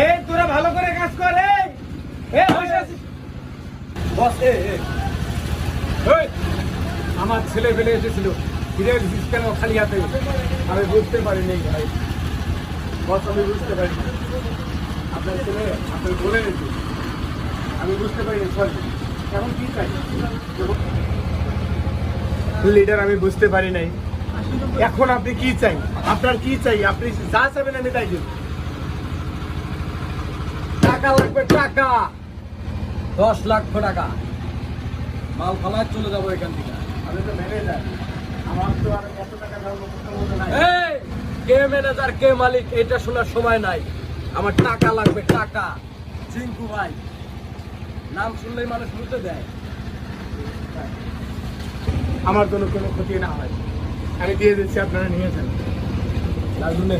এই, তোরা ভালো করে কাজ কর এ বস এ এ আমার ছেলে ফেলে এসেছিল। ফিরে এসেছিস কেন খালি হাতে? আমি বুঝতে পারিনি, ভাই। বস, আমি বুঝতে পারি আপনার ছেলে আপনি বলে আমি বুঝতে পারিনি সরি কি চাই? লিডার আমি বুঝতে পারি নাই। এখন আপনি কি চাই? আপনার কি চাই? আপনি যা চাইবেন আমি তাই দেব। টাকা লাগবে টাকা। দশ লাখ টাকা। মাল ফালায় চলে যাব এখান থেকে। আমি তো ম্যানেজার আমার তো আর টাকা এই কে ম্যানেজার কে মালিক এটা শোনার সময় নাই। আমার টাকা লাগবে টাকা। চিঙ্কু ভাই নাম শুনলেই মানুষ বুঝতে দেয়। আমার কোনো কোনো ক্ষতি না হয়। আমি দিয়ে দিচ্ছি আপনারা নিয়ে যান। তার জন্য